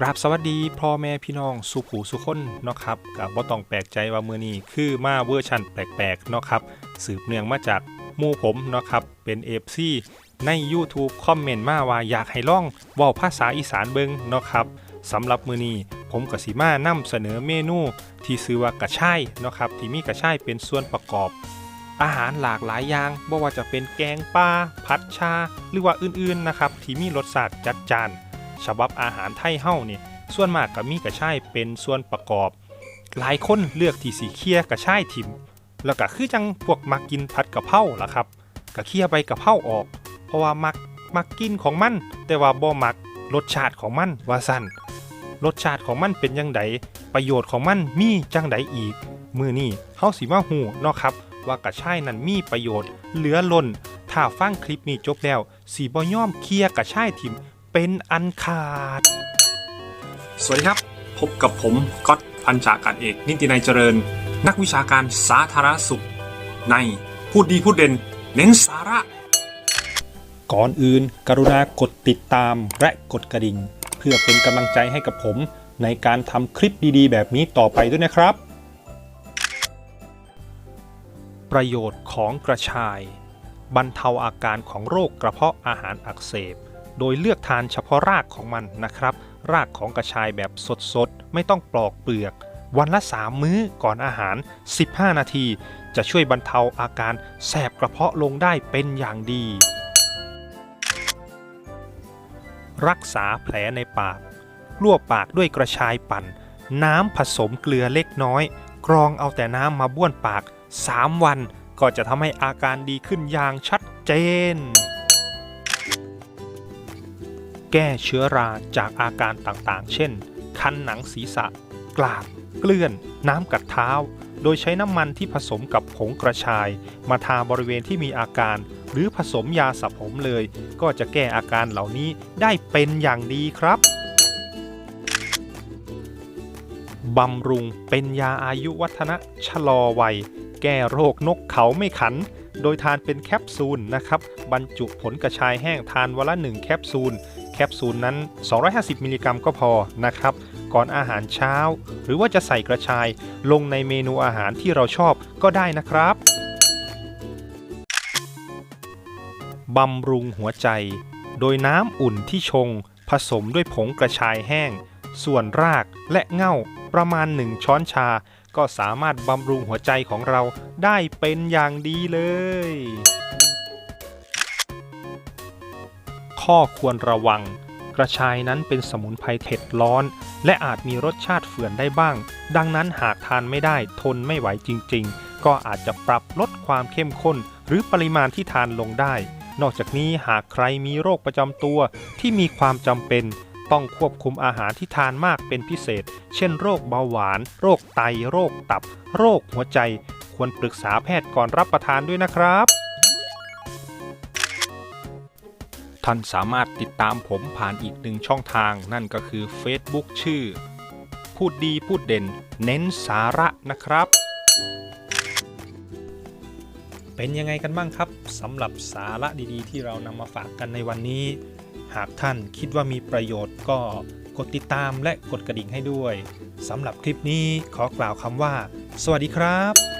กราบสวัสดีพ่อแม่พี่น้องสุขูสุคนเนาะครับกับบ่ต้องแปลกใจว่ามือนี้คือมาเวอร์ชันแปลกๆเนาะครับสืบเนื่องมาจากมู่ผมเนาะครับเป็นเอฟซีใน YouTube คอมเมนต์มาว่าอยากให้ล่องว้าภาษาอีสานเบิงเนาะครับสำหรับมือนี้ผมกับสีมานำเสนอเมนู ที่ชื่อว่ากระช่ายเนาะครับที่มีกระช่ายเป็นส่วนประกอบ อาหารหลากหลายอย่างบ่ว่าจะเป็นแกงปลาผัดชา หรือว่าอื่นๆนะครับที่มีรสชาติจัดจาน ฉบับอาหารไทยเฮ้านี่ส่วนมากก็มีกระชายเป็นส่วนประกอบ หลายคนเลือกที่สีเคี่ยกระชายถิ่ม แล้วก็คือจังพวกมักกินผัดกะเพราล่ะครับก็เคี่ยใบกะเพราออก เพราะว่ามักมักกินของมัน แต่ว่าบ่มักรสชาติของมันว่าสั่นรสชาติของมันเป็นยังไงประโยชน์ของมันมีจังไดอีก มือนี่เฮาสิมาหูเนาะครับ ว่ากระชายนั้นมีประโยชน์ เหลือล้นถ้าฟังคลิปนี้จบแล้วสีบ่ย่อมเคลียกระชายถิ่ม เป็นอันขาด สวัสดีครับ พบกับผมก๊อตพันจาการเอก นิตินัยเจริญ นักวิชาการสาธารณสุข ในพูดดีพูดเด่น เน้นสาระ ก่อนอื่น กรุณากดติดตามและกดกระดิ่ง เพื่อเป็นกำลังใจให้กับผม ในการทำคลิปดีๆ แบบนี้ต่อไปด้วยนะครับ ประโยชน์ของกระชายบรรเทาอาการของโรคกระเพาะอาหารอักเสบ โดยเลือกทานเฉพาะรากของมันนะครับ รากของกระชายแบบสดๆ ไม่ต้องปลอกเปลือก วันละ 3 มื้อก่อนอาหาร 15 นาที จะช่วยบรรเทาอาการแสบกระเพาะลงได้เป็นอย่างดี รักษาแผลในปากลวกปากด้วยกระชายปั่น น้ำผสมเกลือเล็กน้อย กรองเอาแต่น้ำมาบ้วนปาก 3 วันก็จะทำให้อาการดีขึ้นอย่างชัดเจน แก้เชื้อราจากอาการต่างๆ เช่น คันหนังศีรษะ กลากเกลื่อน น้ำกัดเท้า โดยใช้น้ำมันที่ผสมกับผงกระชาย มาทาบริเวณที่มีอาการ หรือผสมยาสระผมเลย ก็จะแก้อาการเหล่านี้ได้เป็นอย่างดีครับบำรุงเป็นยาอายุวัฒนะชะลอวัย แก้โรคนกเขาไม่ขัน โดยทานเป็นแคปซูลนะครับ บรรจุผลกระชายแห้งทานวันละ1แคปซูล แคปซูลนั้น 250 มิลลิกรัมก็พอนะครับ ก่อนอาหารเช้า หรือว่าจะใส่กระชายลงในเมนูอาหารที่เราชอบก็ได้นะครับบำรุงหัวใจ โดยน้ำอุ่นที่ชง ผสมด้วยผงกระชายแห้ง ส่วนรากและเง่าประมาณ 1 ช้อนชา ก็สามารถบำรุงหัวใจของเราได้เป็นอย่างดีเลย ข้อควรระวัง กระชายนั้นเป็นสมุนไพรเผ็ดร้อน และอาจมีรสชาติเฝื่อนได้บ้าง ดังนั้นหากทานไม่ได้ทนไม่ไหวจริง ๆ ก็อาจจะปรับลดความเข้มข้น หรือปริมาณที่ทานลงได้ นอกจากนี้หากใครมีโรคประจำตัวที่มีความจำเป็นต้องควบคุมอาหารที่ทานมากเป็นพิเศษ เช่น โรคเบาหวาน โรคไต โรคตับ โรคหัวใจ ควรปรึกษาแพทย์ก่อนรับประทานด้วยนะครับ ท่านสามารถติดตามผมผ่านอีกหนึ่งช่องทาง นั่นก็คือ Facebook ชื่อ พูดดีพูดเด่น เน้นสาระนะครับ เป็นยังไงกันบ้างครับสำหรับสาระดีๆ ที่เรานำมาฝากกันในวันนี้ หากท่านคิดว่ามีประโยชน์ก็กดติดตามและกดกระดิ่งให้ด้วยสำหรับคลิปนี้ขอกล่าวคำว่า สวัสดีครับ